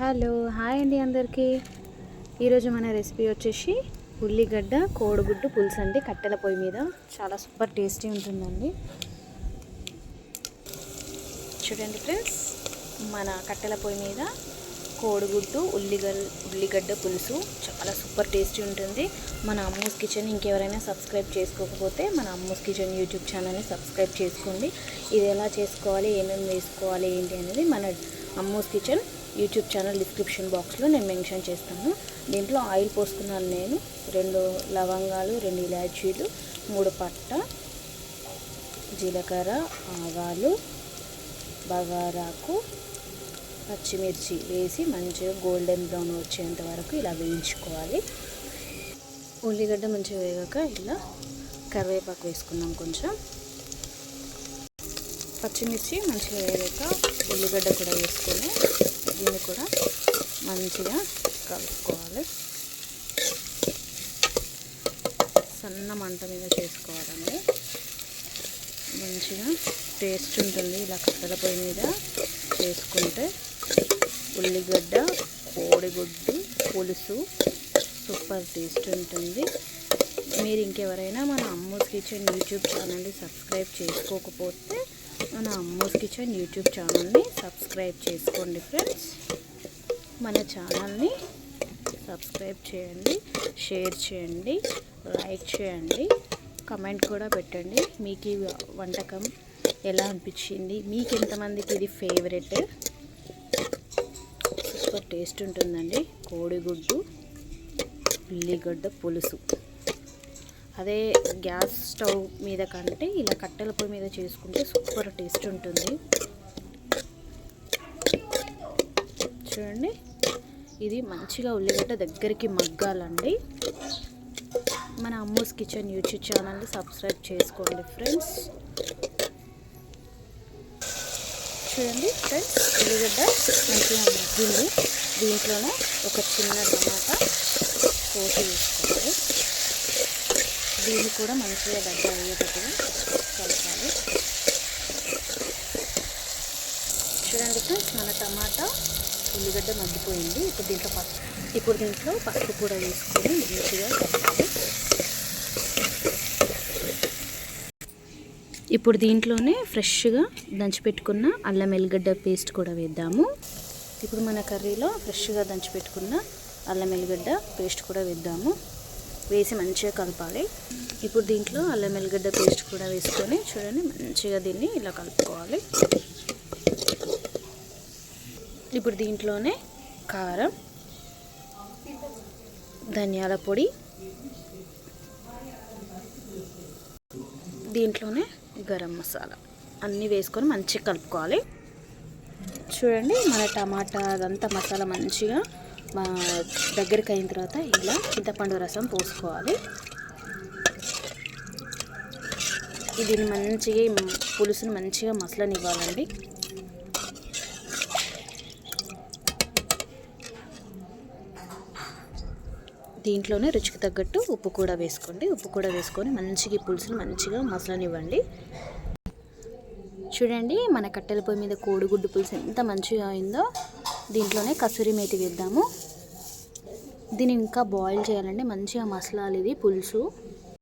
Hello hi అండి అందరికీ. ఈరోజు మన రెసిపీ వచ్చేసి ఉల్లిగడ్డ కోడిగుడ్డు పులుసు అండి కట్టెల పొయ్యి మీద. చాలా సూపర్ టేస్టీ ఉంటుందండి. చూడండి ఫ్రెండ్స్ మన కట్టెల పొయ్యి మీద కోడిగుడ్డు ఉల్లిగడ్డ ఉల్లిగడ్డ పులుసు చాలా సూపర్ టేస్టీ ఉంటుంది. మన అమ్మూస్ కిచెన్ ఇంకెవరైనా సబ్స్క్రైబ్ చేసుకోకపోతే మన అమ్మూస్ కిచెన్ యూట్యూబ్ ఛానల్ని సబ్స్క్రైబ్ చేసుకోండి. ఇది ఎలా చేసుకోవాలి ఏమేమి వేసుకోవాలి ఏంటి అనేది మన Ammu's kitchen YouTube channel description బాక్స్లో నేను మెన్షన్ చేస్తాను. దీంట్లో ఆయిల్ పోసుకున్నాను నేను. రెండు లవంగాలు రెండు ఇలాచీలు మూడు పట్ట జీలకర్ర ఆవాలు బగారాకు పచ్చిమిర్చి వేసి మంచిగా గోల్డెన్ బ్రౌన్ వచ్చేంత వరకు ఇలా వేయించుకోవాలి. ఉల్లిగడ్డ మంచిగా వేగాక ఇలా కరివేపాకు వేసుకుందాం కొంచెం. పచ్చిమిర్చి మంచిగా వేగాక ఉల్లిగడ్డ కూడా వేసుకొని దీన్ని కూడా మంచిగా కలుపుకోవాలి. సన్న మంట మీద చేసుకోవాలండి. మంచిగా టేస్ట్ ఉంటుంది ఇలా కట్టెల పొయ్యి మీద చేసుకుంటే ఉల్లిగడ్డ కోడిగుడ్డు పులుసు సూపర్ టేస్ట్ ఉంటుంది. మీరు ఇంకెవరైనా మన అమ్మూస్ కిచెన్ యూట్యూబ్ ఛానల్ని సబ్స్క్రైబ్ చేసుకోకపోతే మన అమ్మోస్ కిచెన్ యూట్యూబ్ ఛానల్ని సబ్స్క్రైబ్ చేసుకోండి ఫ్రెండ్స్. మన ఛానల్ని సబ్స్క్రైబ్ చేయండి షేర్ చేయండి లైక్ చేయండి కమెంట్ కూడా పెట్టండి. మీకు ఈ వంటకం ఎలా అనిపించింది? మీకు ఎంతమందికి ఇది ఫేవరెట్? సూపర్ టేస్ట్ ఉంటుందండి. కోడిగుడ్డు ఉల్లిగడ్డ పులుసు. అదే గ్యాస్ స్టవ్ మీద కంటే ఇలా కట్టెల పొయ్యి మీద చేసుకుంటే సూపర్ టేస్ట్ ఉంటుంది. చూడండి. ఇది మంచిగా ఉల్లిగడ్డ దగ్గరికి మగ్గాలండి. మన అమ్మూస్ కిచెన్ యూట్యూబ్ ఛానల్ని సబ్స్క్రైబ్ చేసుకోండి ఫ్రెండ్స్. చూడండి ఫ్రెండ్స్ ఉల్లిగడ్డ మంచిగా మగ్గింది. దీంట్లోనే ఒక చిన్న టమాటా కోసి వేసుకోండి. దీన్ని కూడా మంచిగా దగ్గర అయ్యేటట్టుగా కలపాలి. చూడండి ఫ్రెండ్స్ మన టమాటా ఉల్లిగడ్డ మగ్గిపోయింది. ఇప్పుడు దీంట్లో పసుపు ఇప్పుడు దీంట్లో పసుపు కూడా వేసుకొని మంచిగా కలపాలి. ఇప్పుడు దీంట్లోనే ఫ్రెష్గా దంచిపెట్టుకున్న అల్లం ఎల్లిగడ్డ పేస్ట్ కూడా వేద్దాము. ఇప్పుడు మన కర్రీలో ఫ్రెష్గా దంచిపెట్టుకున్న అల్లం ఎల్లిగడ్డ పేస్ట్ కూడా వేద్దాము. వేసి మంచిగా కలపాలి. ఇప్పుడు దీంట్లో అల్లం ఎల్లిగడ్డ పేస్ట్ కూడా వేసుకొని చూడండి మంచిగా దీన్ని ఇలా కలుపుకోవాలి. ఇప్పుడు దీంట్లోనే కారం ధనియాల పొడి దీంట్లోనే గరం మసాలా అన్నీ వేసుకొని మంచిగా కలుపుకోవాలి. చూడండి మన టమాటా అదంతా మసాలా మంచిగా దగ్గరికి అయిన తర్వాత ఇలా చింతపండు రసం పోసుకోవాలి. దీన్ని మంచిగా పులుసుని మంచిగా మసలనివ్వాలండి. దీంట్లోనే రుచికి తగ్గట్టు ఉప్పు కూడా వేసుకోండి. ఉప్పు కూడా వేసుకొని మంచిగా పులుసును పులుసుని మంచిగా మసలనివ్వండి. చూడండి మన కట్టెల పొయ్యి మీద కోడిగుడ్డు పులుసు ఎంత మంచిగా అయిందో. దీంట్లోనే కసూరి మేతి వేద్దాము. దీన్ని ఇంకా బాయిల్ చేయాలండి. మంచిగా మసలాలి ఇది పులుసు.